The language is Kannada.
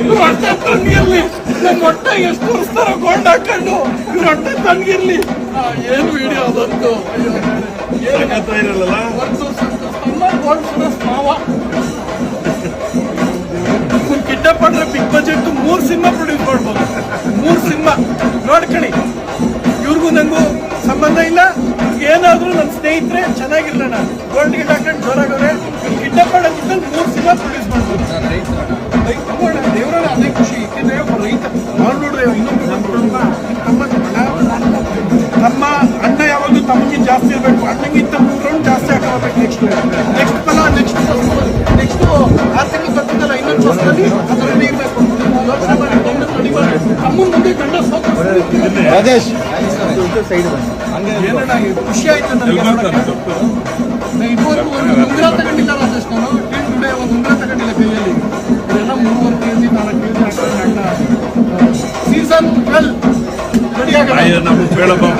ಇವ್ರ ಹೊಟ್ಟೆ ತಣ್ಣಗಿರ್ಲಿ ನಮ್ಮ ಹೊಟ್ಟೆ ಎಷ್ಟು ತೋರಿಸ್ತಾರೋ ಗೊಂಡ್ ಹಾಕೊಂಡು ಇವ್ರ ಹೊಟ್ಟೆ ತಣ್ಣಗಿರ್ಲಿ ಆ, ಏನು ವಿಡಿಯೋ ಅದಂತು ಏನಕ್ಕೆ ಏನು ಗೊತ್ತಾ ಇರಲ್ಲ ಒಂದು ಗೋಲ್ಡ್ ಸುರಸ್ ಮಾವ. ಮಾಡ್ರೆ ಬಿಗ್ ಬಜೆಟ್ ಮೂರ್ ಸಿನಿಮಾ ಪ್ರೊಡ್ಯೂಸ್ ಮಾಡ್ಬೋದು. ಮೂರು ಸಿನಿಮಾ ನೋಡ್ಕೊಳ್ಳಿ ಇವ್ರಿಗೂ ನಂಗೂ ಸಂಬಂಧ ಇಲ್ಲ. ಏನಾದ್ರೂ ನನ್ನ ಸ್ನೇಹಿತರೆ ಚೆನ್ನಾಗಿರ್ಲಣ್ಣ ಗೋಲ್ಡ್ ಗಿಟ್ ಹಾಕೊಂಡು ಜೋರಾಗವ್ರೆ ಮಾಡೋದ್ರಿಂದ ಮೂರ್ ಸಿನಿಮಾ ಪ್ರೊಡ್ಯೂಸ್ ಮಾಡ್ಬೋದು. ನಮ್ಮ ಅಣ್ಣ ಯಾವಾಗಲೂ ತಮಗೆ ಜಾಸ್ತಿ ಇರಬೇಕು. ಅಣ್ಣಗಿಂತ ಮೂರು ರೌಂಡ್ ಜಾಸ್ತಿ ಹಾಕೋಬೇಕು ನೆಕ್ಸ್ಟ್ ನೆಕ್ಸ್ಟ್ ಫಲ ನೆಕ್ಸ್ಟ್ ನೆಕ್ಸ್ಟ್ ಆರು ತಿಂಗಳು ಬರ್ತಿದ್ದಲ್ಲ ಇನ್ನೊಂದು ವರ್ಷದಲ್ಲಿ ಅದರಲ್ಲಿ ಇರಬೇಕು. ಯೋಚನೆ ಮಾಡಿ ಗಂಡ ನಡಿಬಾರ್ದು ತಮ್ಮನ ಮುಂದೆ ಗಂಡ ರಾಜೇಶ್. ಖುಷಿ ಆಯ್ತು ನನಗೆ. ಇದುವರೆಗೂ ಒಂದು ಉಂಗುರ ಸೀಸನ್ ಟ್ವೆಲ್ ರೆಡಿ ಆಗ ನಮ್ಮ ಬೇಡ ಪಾಪ